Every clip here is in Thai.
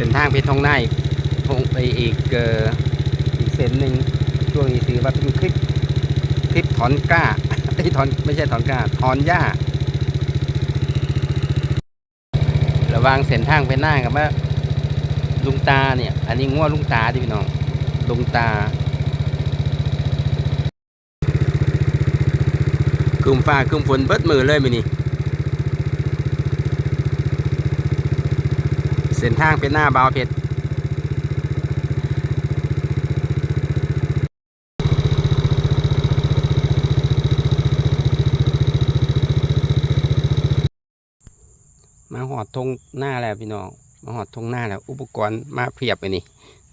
ส้นทางเพชรทองนาอีกทงไปอีกอีกเส้นหนึ่งช่วงนี้ถือว่าเป็นคลิปคลิปถอนกล้าไอ้ถอนไม่ใช่ถอนกล้าถอนหญ้า ระวางเส้นทางไปหน้ากับว่าลุงตาเนี่ย อันนี้ง้วลุงตาที่พี่น้องลุงตาคุมฟ้าคุมฝนเบิดมือเลยมือนี่ เส้นทางเป็นหน้าบาวเพชรมาหอดทงหน้าแล้วพี่น้อง มาหอดทงหน้าแล้ว อุปกรณ์มาเพียบไปนี่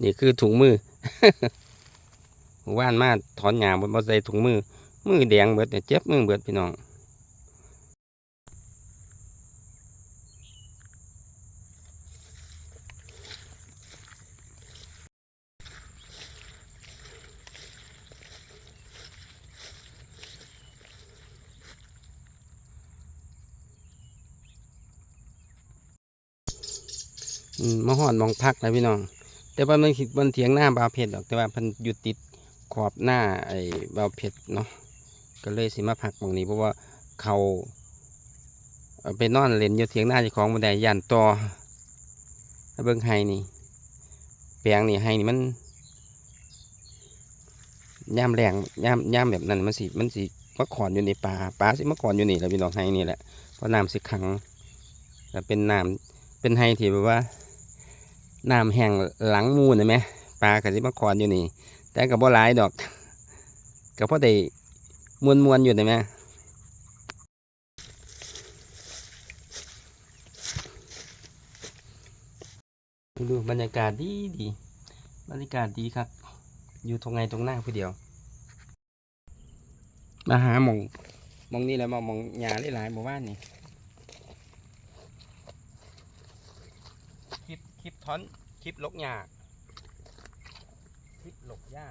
นี่คือถุงมือว่านมาถอนหญ้าบนบนใส่ถุงมือ มือแดงเบิดเนี่ยเจ็บมือเบิดพี่น้อง มมาหอดมองพักแล้วพี่น้อง แต่ว่ามันคิดมันเถียงหน้าบาเพชรดอก แต่ว่าพันอยู่ติดขอบหน้าไอ้บาเพชรเนาะ ก็เลยสิมาพักมองนี้เพราะว่าเขาเอาไปนอนเล่นอยู่เถียงหน้าเจ้าของบันไดย่านต่อแล้เบิ่งไห้นี่ แปลงนี่ไห้นี่มันย่ามแรงย่ามย่ามแบบนั้นมันสิมันสิมาขอนอยู่ในป่าป่าสิมาขอนอยู่นี่แหละพี่น้องไห้นี่แหละเพราะน้ำสิขังแล้วเป็นน้ำเป็นไฮที่แบบว่า น้ำแห้งหลังมูนะไหมปลากระสิมาคอนอยู่นี่ แต่กับบ่หลายดอกก็พอได้มวนมวนอยู่นะไหมดูบรรยากาศดีดีบรรยากาศดีครับ อยู่ตรงไงตรงหน้าผู้เดียว มาหาหมองมองนี่แหละมามองหญ้าหลายๆหมู่บ้านนี่ คลิปท้อนคลิปลกหญ้าคลิปหลกหญ้า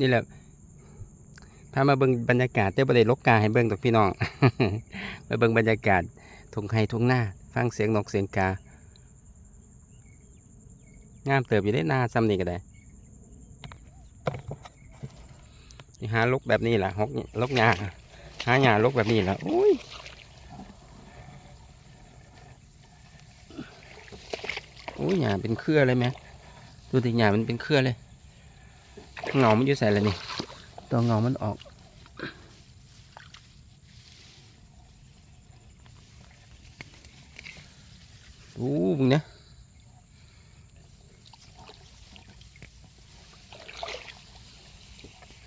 นี่แหละพามาเบิ่งบรรยากาศแต่บ่ได้ลกกาให้เบิ่งดอกพี่น้อง มาเบิ่งบรรยากาศทุ่งไห้ทุ่งหน้า ฟังเสียงนกเสียงกา งามเติบอยู่ได้นาซ้ำนี่ก็ได้หาลกแบบนี้แหละฮกลกหญ้าหาหญ้าลกแบบนี้แหละโอ้ยโอ้ยหญ้าเป็นเครือเลยไหมดูติหญ้ามันเป็นเครือเลย เงามันอยู่ใส่แล้วนี่ ตัวเงามันออก โอ้บึงเนี่ย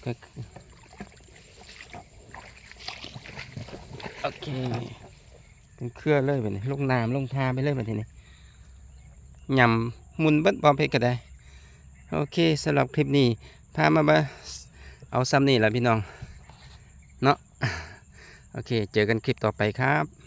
ก็โอเคเป็นเครือเลยแบบนี้ลงน้ำลงทาไปเลยแบบนี้ยำหมุนเบัดบอมเพชรก็ได้ โอเคสำหรับคลิปนี้ พามาบเอาซ้ำนี่แหละพี่น้อง เนาะโอเค เจอกันคลิปต่อไปครับ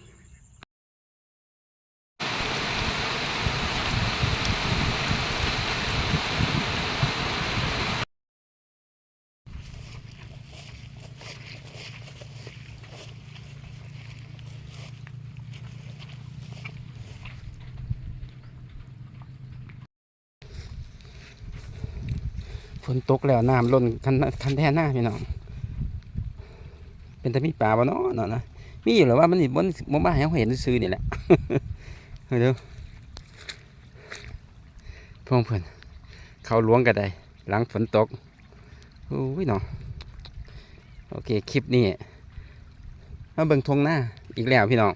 ฝนตกแล้วน้ำล้นคันคันแท่หน้าพี่น้อง เป็นแต่มีปลาบ่เนาะเนาะนะมีอยู่หรือว่ามันนี่บนบ่มาให้เราเห็นซื้อๆนี่แหละเฮ้ยเด้องเพิ่อนเขาหลวงก็ได้หลังฝนตกโอ้ยเนาะโอเคคลิปนี้มาเบิ่งทงหน้าอีกแล้วพี่น้อง